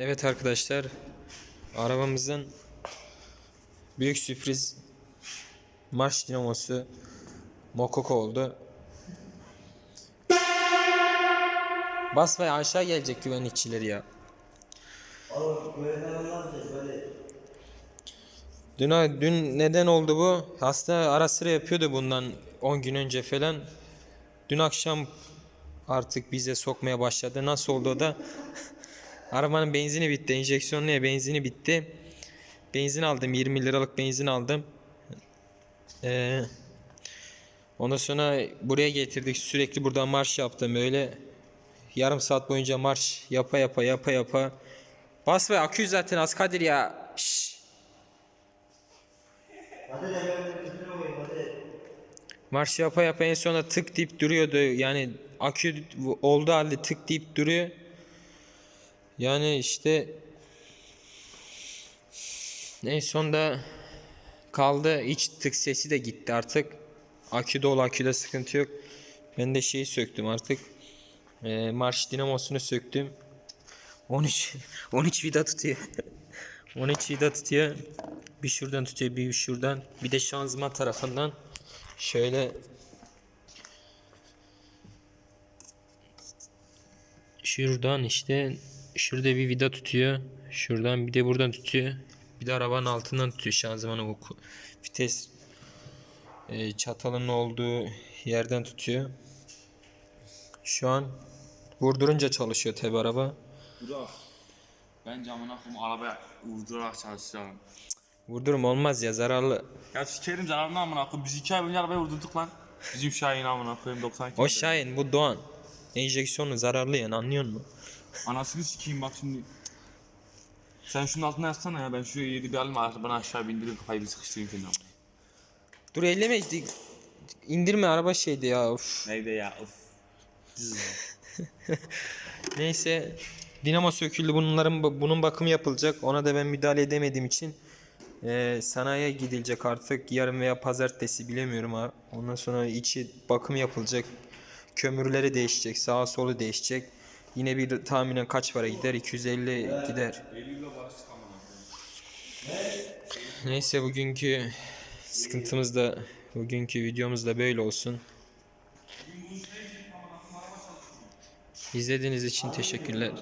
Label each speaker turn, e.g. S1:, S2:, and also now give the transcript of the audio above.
S1: Evet arkadaşlar. Arabamızın büyük sürpriz marş dinamosu Mokoko oldu. Basmaya aşağı gelecek güvenlikçileri ya. Dün, dün neden oldu bu? Aslında ara sıra yapıyordu bundan 10 gün önce falan. Dün akşam artık bize sokmaya başladı. Nasıl oldu da? Arabanın benzini bitti. Enjeksiyonluya benzini bitti. Benzin aldım. 20 liralık benzin aldım. Ee, ondan sonra buraya getirdik. Sürekli buradan marş yaptım böyle. Yarım saat boyunca marş yapa yapa yapa yapa. Bas ve akü zaten az Kadir ya. Şşş. Marş yapa yapa en sonunda tık deyip duruyordu. Yani akü oldu halde tık deyip duruyor. Yani işte en sonunda kaldı. İç tık sesi de gitti artık. Akü dolu aküde sıkıntı yok. Ben de şeyi söktüm artık. Ee, marş dinamosunu söktüm. 13 13 vida tutuyor. 13 vida tutuyor. Bir şuradan tutuyor, bir şuradan. Bir de şanzıman tarafından şöyle şuradan işte şurada bir vida tutuyor. Şuradan bir de buradan tutuyor. Bir de arabanın altından tutuyor şanzımanı o ku- vites e, çatalının olduğu yerden tutuyor. Şu an vurdurunca çalışıyor tabi araba.
S2: Burak. Ben camına koyayım arabaya vurdurarak çalışacağım.
S1: Vurdurum olmaz ya zararlı.
S2: Ya sikerim zararını amına koyayım. Biz iki ay önce arabaya vurdurduk lan. Bizim Şahin amına koyayım 92.
S1: O Şahin bu Doğan. Enjeksiyonu zararlı yani anlıyor musun?
S2: Anasını sikeyim bak şimdi. Sen şunun altına yazsana ya ben şu yedi bir alayım arabanı aşağı bindirip kafayı bir sıkıştırayım seni.
S1: Dur elleme indirme araba şeydi ya of.
S2: Neydi ya of.
S1: Neyse dinamo söküldü bunların bunun bakımı yapılacak. Ona da ben müdahale edemediğim için eee sanayiye gidilecek artık yarın veya pazartesi bilemiyorum ha. Ondan sonra içi bakım yapılacak. Kömürleri değişecek, sağa solu değişecek. Yine bir tahminen kaç para gider? 250 gider. Neyse bugünkü sıkıntımız da bugünkü videomuz da böyle olsun. İzlediğiniz için teşekkürler.